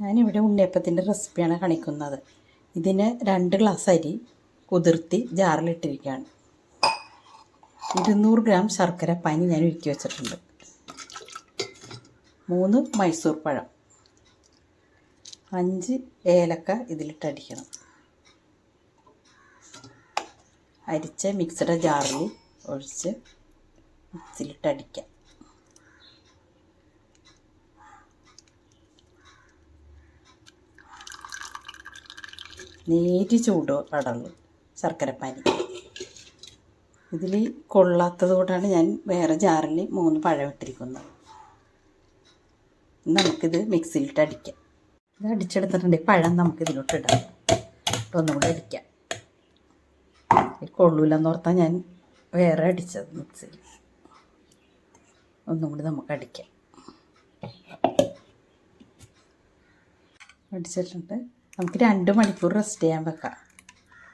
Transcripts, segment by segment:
ഞാനിവിടെ ഉണ്ണിയപ്പത്തിന്റെ റെസിപ്പിയാണ് കാണിക്കുന്നത്. ഇതിന് രണ്ട് ഗ്ലാസ് അരി കുതിർത്തി ജാറിലിട്ടിരിക്കുകയാണ്. ഇരുന്നൂറ് ഗ്രാം ശർക്കര പാനി ഞാൻ ഒരുക്കി വെച്ചിട്ടുണ്ട്. മൂന്ന് മൈസൂർ പഴം. അഞ്ച് ഏലക്ക ഇതിലിട്ടടിക്കണം. അരിച്ച മിക്സഡ് ജാറിൽ ഒഴിച്ച് മിക്സിയിലിട്ടടിക്കാം. നേരി ചൂട് കടള്ളു ശർക്കരപ്പാനി ഇതിൽ കൊള്ളാത്തത് കൊണ്ടാണ് ഞാൻ വേറെ ജാറിൽ മൂന്ന് പഴം ഇട്ടിരിക്കുന്നത്. നമുക്കിത് മിക്സിയിലിട്ട് അടിക്കാം. ഇത് അടിച്ചെടുത്തിട്ടുണ്ടെങ്കിൽ പഴം നമുക്ക് ഇതിലോട്ട് ഇടാം. എന്നിട്ട് ഒന്നും കൂടി അടിക്കാം. കൊള്ളൂലെന്ന് ഓർത്താൽ ഞാൻ വേറെ അടിച്ചത് മിക്സിയിൽ ഒന്നും കൂടി നമുക്ക് അടിക്കാം. അടിച്ചിട്ടുണ്ട്. നമുക്ക് രണ്ട് മണിക്കൂർ റെസ്റ്റ് ചെയ്യാൻ വെക്കാം.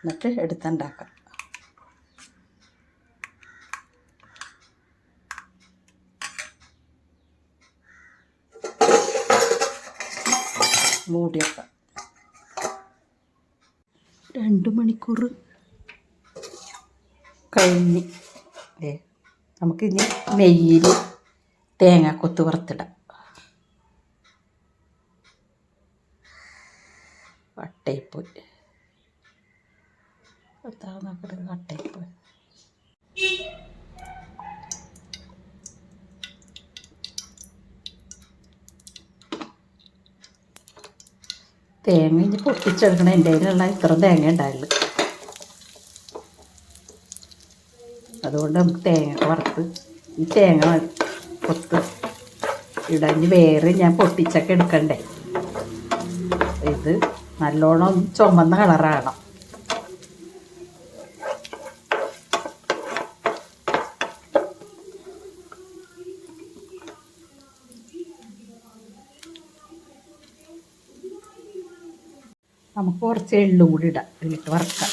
എന്നിട്ട് എടുത്തുണ്ടാക്കാം. മൂടി വെക്കാം രണ്ട് മണിക്കൂർ കഴിഞ്ഞ്. നമുക്കിനി നെയ്യിൽ തേങ്ങാക്കൊത്ത് വറുത്തിടാം. കട്ടയിപ്പോയി. എത്ര നോക്കട്ടെ കട്ടയിപ്പോയി. തേങ്ങ ഇനി പൊട്ടിച്ചെടുക്കണം. എന്റെ കയ്യിലുള്ള ഇത്ര തേങ്ങ ഉണ്ടായുള്ളൂ അതുകൊണ്ട് നമുക്ക് തേങ്ങ വറുത്ത് ഈ തേങ്ങ പൊത്ത് ഇടാൻ വേറെ ഞാൻ പൊട്ടിച്ചൊക്കെ എടുക്കണ്ടേ? ഇത് നല്ലോണം ചുമന്ന കളറാകണം. നമുക്ക് കുറച്ച് എള്ളും കൂടി ഇടാം. ഇതിലിട്ട് വറുക്കാം.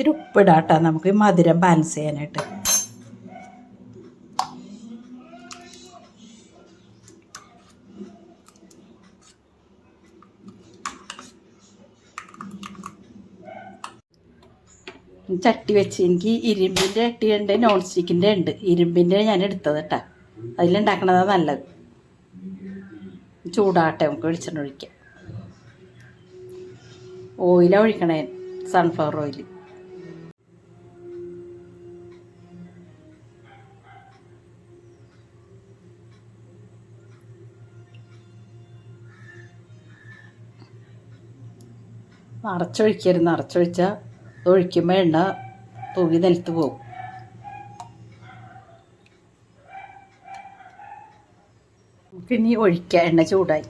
ഇത്തിരി ഉപ്പിടാം കേട്ടോ നമുക്ക് മധുരം ബാലൻസ് ചെയ്യാനായിട്ട്. ചട്ടി വെച്ച് എനിക്ക് ഇരുമ്പിന്റെ ചട്ടി ഉണ്ട് നോൺ സ്റ്റിക്കിന്റെ ഉണ്ട്. ഇരുമ്പിന്റെ ഞാൻ എടുത്തത് കേട്ടോ. അതിലുണ്ടാക്കണതാണ് നല്ലത്. ചൂടാട്ടെ നമുക്ക് വെളിച്ചെണ്ണ ഒഴിക്കാം. ഓയിലാണ് ഒഴിക്കണേ സൺഫ്ലവർ ഓയിൽ നിറച്ചൊഴിക്കരുത് നിറച്ചൊഴിച്ചാൽ ഒഴിക്കുമ്പോൾ എണ്ണ തൂങ്ങി നിലത്ത് പോകും നമുക്കിനി ഒഴിക്കാം. എണ്ണ ചൂടായി.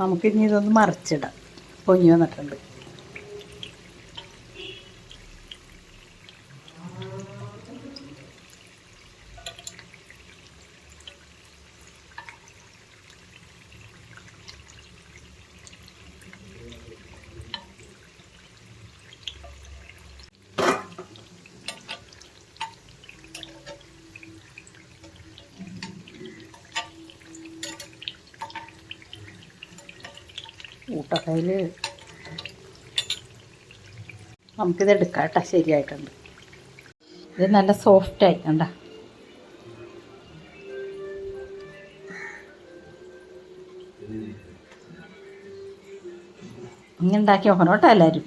നമുക്കിനി ഇതൊന്ന് മറിച്ചിടാം. പൊങ്ങി വന്നിട്ടുണ്ട്. ഊട്ടക്കയിൽ നമുക്കിത് എടുക്കാം കേട്ടോ ശരിയായിട്ടുണ്ട്. ഇത് നല്ല സോഫ്റ്റായി കണ്ട? ഇങ്ങനെ ഉണ്ടാക്കി നോക്കണം കേട്ടോ എല്ലാവരും